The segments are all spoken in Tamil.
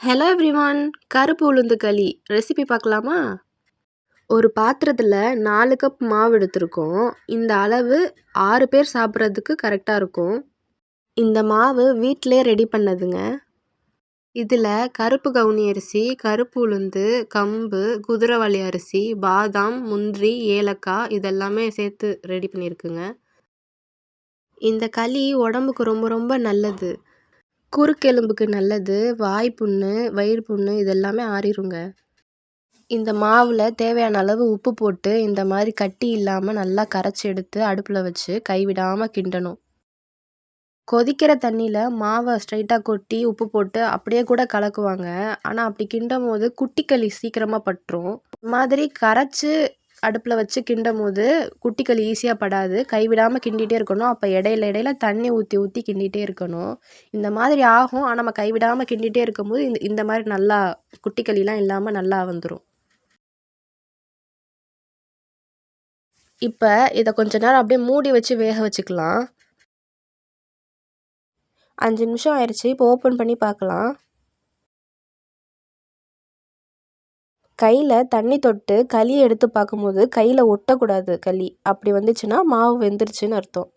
ஹலோ எவ்ரிவான் கருப்பு உளுந்து களி. ரெசிபி பார்க்கலாமா? ஒரு பாத்திரத்தில் நாலு கப் மாவு எடுத்திருக்கோம். இந்த அளவு ஆறு பேர் சாப்பிட்றதுக்கு கரெக்டாக இருக்கும். இந்த மாவு வீட்டிலே ரெடி பண்ணதுங்க. இதில் கருப்பு கவுனி அரிசி கருப்பு உளுந்து கம்பு குதிரைவாளி அரிசி பாதாம் முந்திரி ஏலக்காய் இதெல்லாமே சேர்த்து ரெடி பண்ணியிருக்குங்க. இந்த களி உடம்புக்கு ரொம்ப ரொம்ப நல்லது. குறுக்கெலும்புக்கு நல்லது வாய் புண்ணு வயிறு புண்ணு இதெல்லாமே ஆறிடுங்க இந்த மாவில் தேவையான அளவு உப்பு போட்டு இந்த மாதிரி கட்டி இல்லாமல் நல்லா கரைச்சி எடுத்து அடுப்பில் வச்சு கைவிடாமல் கிண்டணும். கொதிக்கிற தண்ணியில் மாவை ஸ்ட்ரைட்டாக கொட்டி உப்பு போட்டு அப்படியே கூட கலக்குவாங்க. ஆனால் அப்படி கிண்டும் போது குட்டிக்களி சீக்கிரமாக பட்டுரும். மாதிரி கரைச்சி அடுப்பில் வச்சு கிண்டும் போது குட்டிக்களி ஈஸியாக படாது கைவிடாமல் கிண்டிகிட்டே இருக்கணும். அப்போ இடையில இடையில தண்ணி ஊற்றி ஊற்றி கிண்டிகிட்டே இருக்கணும். இந்த மாதிரி ஆகும். ஆனால் நம்ம கைவிடாமல் கிண்டிகிட்டே இருக்கும்போது இந்த இந்த மாதிரி நல்லா குட்டிக்களிலாம் இல்லாமல் நல்லா வந்துடும் இப்போ இதை கொஞ்ச நேரம் அப்படியே மூடி வச்சு வேக வச்சுக்கலாம். அஞ்சு நிமிஷம் ஆயிடுச்சு இப்போ ஓப்பன் பண்ணி பார்க்கலாம். கையில் தண்ணி தொட்டு களியை எடுத்து பார்க்கும்போது கையில் ஒட்டக்கூடாது களி. அப்படி வந்துச்சுன்னா மாவு வெந்துருச்சுன்னு அர்த்தம்.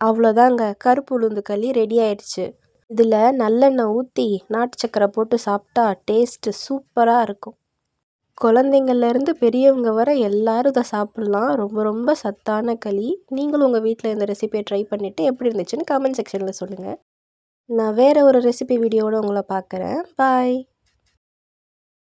அவ்வளோதாங்க. கருப்பு உளுந்து களி ரெடி ஆயிடுச்சு. இதில் நல்லெண்ணெய் ஊற்றி நாட்டு சக்கரை போட்டு சாப்பிட்டா டேஸ்ட்டு சூப்பராக இருக்கும். குழந்தைங்கள்லேருந்து பெரியவங்க வர எல்லாரும் இதை சாப்பிட்லாம். ரொம்ப ரொம்ப சத்தான களி. நீங்களும் உங்கள் வீட்டில் இந்த ரெசிபியை ட்ரை பண்ணிவிட்டு எப்படி இருந்துச்சுன்னு கமெண்ட் செக்ஷனில் சொல்லுங்கள் நான் வேறு ஒரு ரெசிபி வீடியோவோடு உங்களை பார்க்குறேன். பாய்